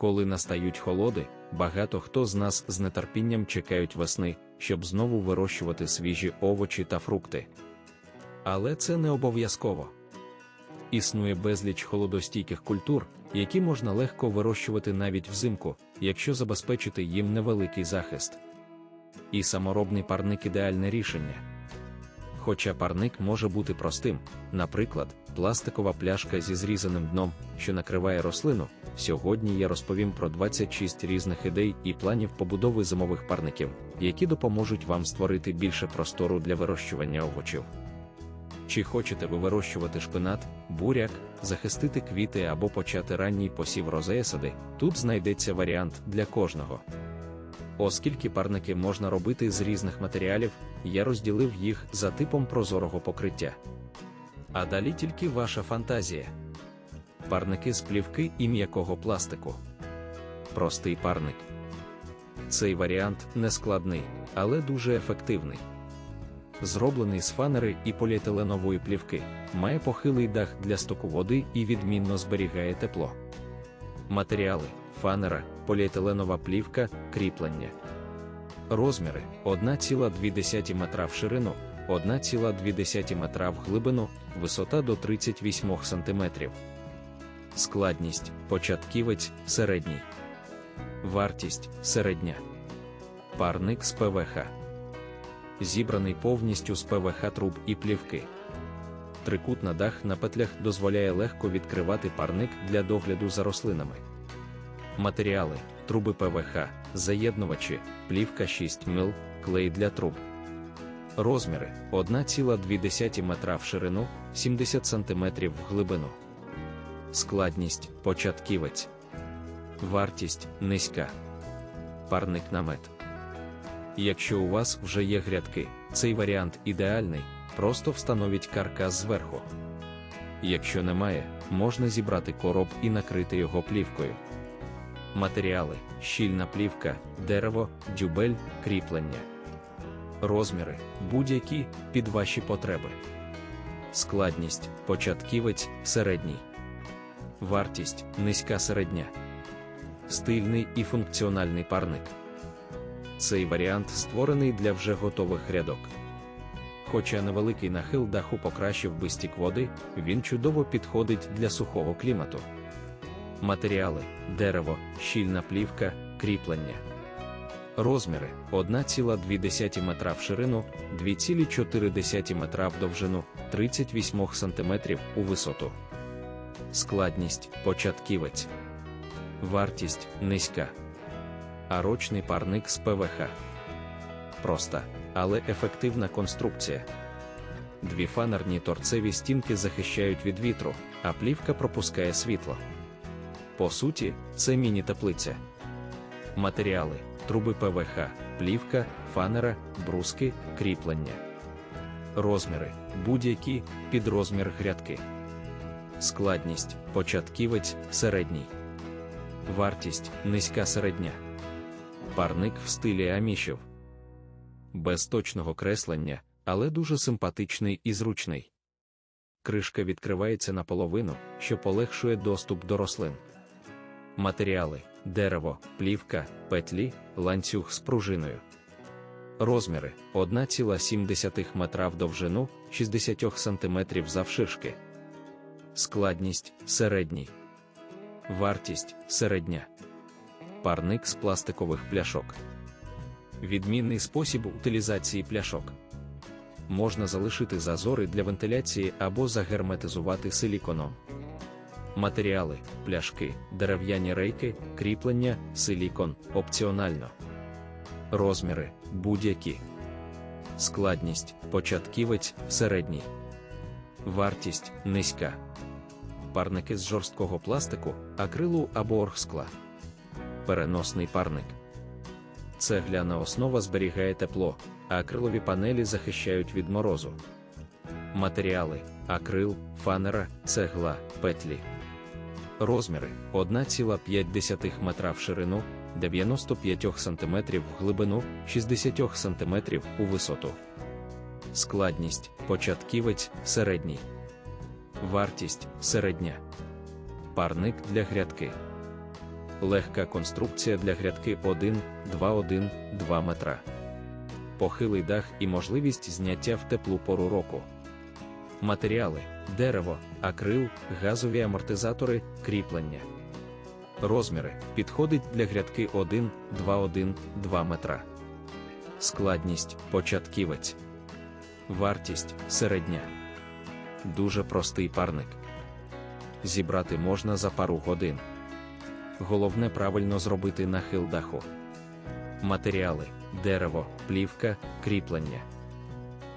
Коли настають холоди, багато хто з нас з нетерпінням чекають весни, щоб знову вирощувати свіжі овочі та фрукти. Але це не обов'язково. Існує безліч холодостійких культур, які можна легко вирощувати навіть взимку, якщо забезпечити їм невеликий захист. І саморобний парник ідеальне рішення. Хоча парник може бути простим, наприклад, пластикова пляшка зі зрізаним дном, що накриває рослину, сьогодні я розповім про 26 різних ідей і планів побудови зимових парників, які допоможуть вам створити більше простору для вирощування овочів. Чи хочете ви вирощувати шпинат, буряк, захистити квіти або почати ранній посів розеясади, тут знайдеться варіант для кожного. Оскільки парники можна робити з різних матеріалів, я розділив їх за типом прозорого покриття. А далі тільки ваша фантазія. Парники з плівки і м'якого пластику. Простий парник. Цей варіант не складний, але дуже ефективний. Зроблений з фанери і поліетиленової плівки, має похилий дах для стоку води і відмінно зберігає тепло. Матеріали фанера, поліетиленова плівка, кріплення. Розміри 1,2 метра в ширину, 1,2 метра в глибину, висота до 38 см. Складність початківець середній. Вартість середня. Парник з ПВХ. Зібраний повністю з ПВХ труб і плівки. Трикутна дах на петлях дозволяє легко відкривати парник для догляду за рослинами. Матеріали, труби ПВХ, заєднувачі, плівка 6 мл, клей для труб. Розміри 1,2 метра в ширину, 70 см в глибину. Складність початківець. Вартість низька. Парник намет. Якщо у вас вже є грядки, цей варіант ідеальний, просто встановіть каркас зверху. Якщо немає, можна зібрати короб і накрити його плівкою. Матеріали, щільна плівка, дерево, дюбель, кріплення. Розміри будь-які під ваші потреби. Складність початківець середній. Вартість низька середня. Стильний і функціональний парник. Цей варіант створений для вже готових грядок. Хоча невеликий нахил даху покращив би стік води, він чудово підходить для сухого клімату. Матеріали, дерево, щільна плівка, кріплення. Розміри 1,2 метра в ширину, 2,4 метра в довжину, 38 см у висоту. Складність початківець. Вартість низька. А рочний парник з ПВХ. Проста, але ефективна конструкція. Дві фанерні торцеві стінки захищають від вітру, а плівка пропускає світло. По суті, це міні-теплиця. Матеріали, труби ПВХ, плівка, фанера, бруски, кріплення. Розміри будь-які під розмір грядки. Складність початківець середній. Вартість низька середня. Парник в стилі амішів. Без точного креслення, але дуже симпатичний і зручний. Кришка відкривається наполовину, що полегшує доступ до рослин. Матеріали, дерево, плівка, петлі, ланцюг з пружиною. Розміри 1,7 метра в довжину, 60 см завширшки. Складність середній. Вартість середня. Парник з пластикових пляшок. Відмінний спосіб утилізації пляшок. Можна залишити зазори для вентиляції або загерметизувати силіконом. Матеріали, пляшки, дерев'яні рейки, кріплення, силікон, опціонально. Розміри будь-які. Складність початківець середній. Вартість низька. Парники з жорсткого пластику, акрилу або оргскла. Переносний парник. Цегляна основа зберігає тепло, а акрилові панелі захищають від морозу. Матеріали акрил, фанера, цегла, петлі. Розміри 1,5 метра в ширину, 95 см в глибину, 60 см у висоту. Складність початківець середній. Вартість середня. Парник для грядки. легка конструкція для грядки 1, 2, 1, 2 метра. Похилий дах і можливість зняття в теплу пору року. Матеріали: дерево, акрил, газові амортизатори, кріплення. Розміри підходить для грядки 1, 2, 1, 2 метра. Складність початківець. Вартість середня. Дуже простий парник. Зібрати можна за пару годин. Головне правильно зробити нахил даху. Матеріали: дерево, плівка, кріплення.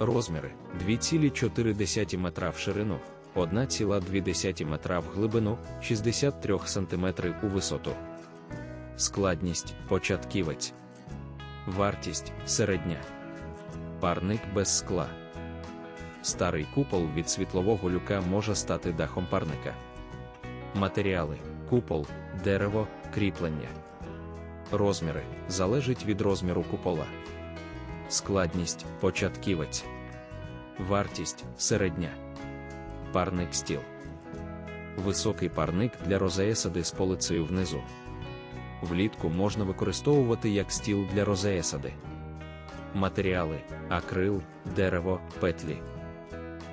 Розміри 2,4 метра в ширину, 1,2 метра в глибину, 63 см у висоту. Складність початківець. Вартість середня. Парник без скла. Старий купол від світлового люка може стати дахом парника. Матеріали: купол, дерево, кріплення. Розміри залежить від розміру купола. Складність початківець. Вартість середня. Парник стіл. Високий парник для розеясади з полицею внизу. Влітку можна використовувати як стіл для розеясади. Матеріали: акрил, дерево, петлі.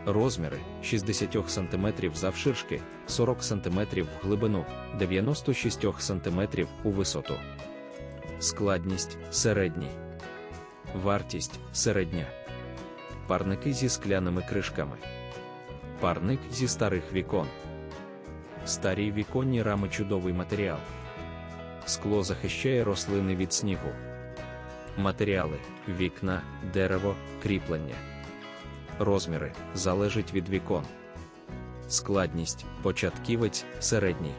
Розміри 60 см завширшки, 40 см в глибину, 96 см у висоту. Складність середній. Вартість середня. Парники зі скляними кришками. Парник зі старих вікон. Старі віконні рами чудовий матеріал. Скло захищає рослини від снігу. Матеріали: вікна, дерево, кріплення. Розміри залежить від вікон. Складність початківець середній.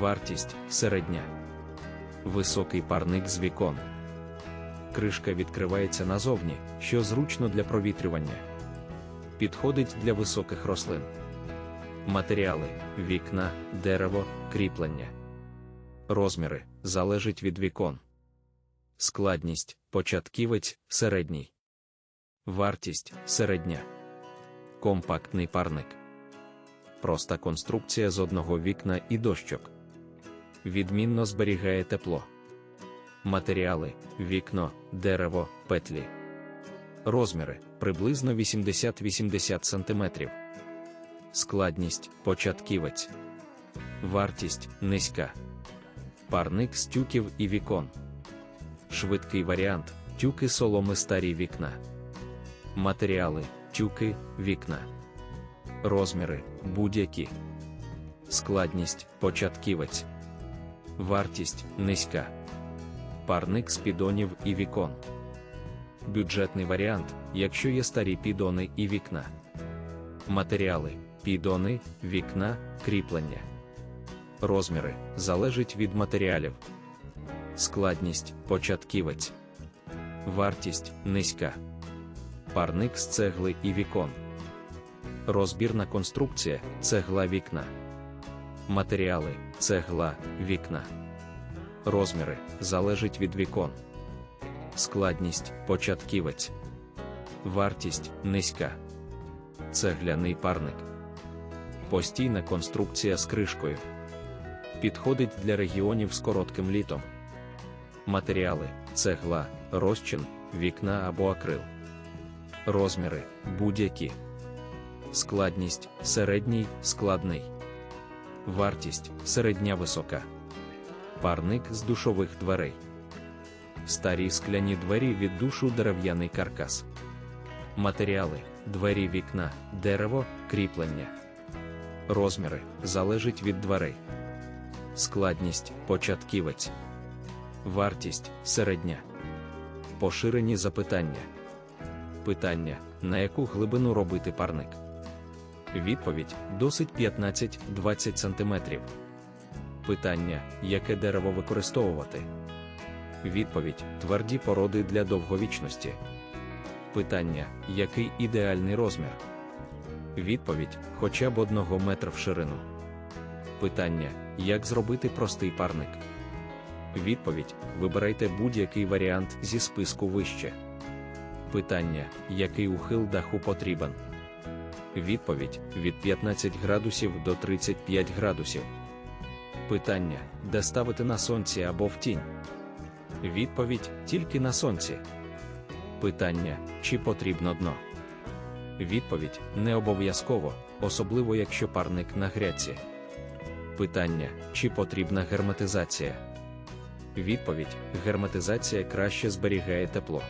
Вартість середня. Високий парник з вікон. Кришка відкривається назовні, що зручно для провітрювання. Підходить для високих рослин. Матеріали: вікна, дерево, кріплення. Розміри залежить від вікон. Складність початківець середній. Вартість середня. Компактний парник. Проста конструкція з одного вікна і дощок. Відмінно зберігає тепло. Матеріали: вікно, дерево, петлі. Розміри приблизно 80-80 см. Складність початківець. Вартість низька. Парник з тюків і вікон. Швидкий варіант тюки соломи старі вікна. Матеріали, тюки, вікна. Розміри будь-які. Складність початківець. Вартість низька. Парник з підонів і вікон. Бюджетний варіант, якщо є старі підони і вікна. Матеріали, підони, вікна, кріплення. Розміри залежить від матеріалів. Складність початківець. Вартість низька парник з цегли і вікон. Розбірна конструкція цегла вікна. Матеріали цегла, вікна. Розміри залежить від вікон. Складність початківець. Вартість низька. Цегляний парник. Постійна конструкція з кришкою. Підходить для регіонів з коротким літом. Матеріали цегла, розчин, вікна або акрил. Розміри будь-які. Складність середній, складний. Вартість середня висока. Парник з душових дверей. Старі скляні двері від душу дерев'яний каркас. Матеріали двері вікна, дерево, кріплення. Розміри залежить від дверей. Складність початківець. Вартість середня. Поширені запитання. Питання, на яку глибину робити парник? Відповідь досить 15-20 см. Питання, яке дерево використовувати? Відповідь тверді породи для довговічності. Питання, який ідеальний розмір? Відповідь хоча б одного метра в ширину. Питання, як зробити простий парник? Відповідь: вибирайте будь-який варіант зі списку вище. Питання, який ухил даху потрібен? Відповідь від 15 градусів до 35 градусів. Питання, де ставити на сонці або в тінь? Відповідь тільки на сонці. Питання, чи потрібно дно? Відповідь не обов'язково, особливо якщо парник на грядці. Питання, чи потрібна герметизація? Відповідь: герметизація краще зберігає тепло.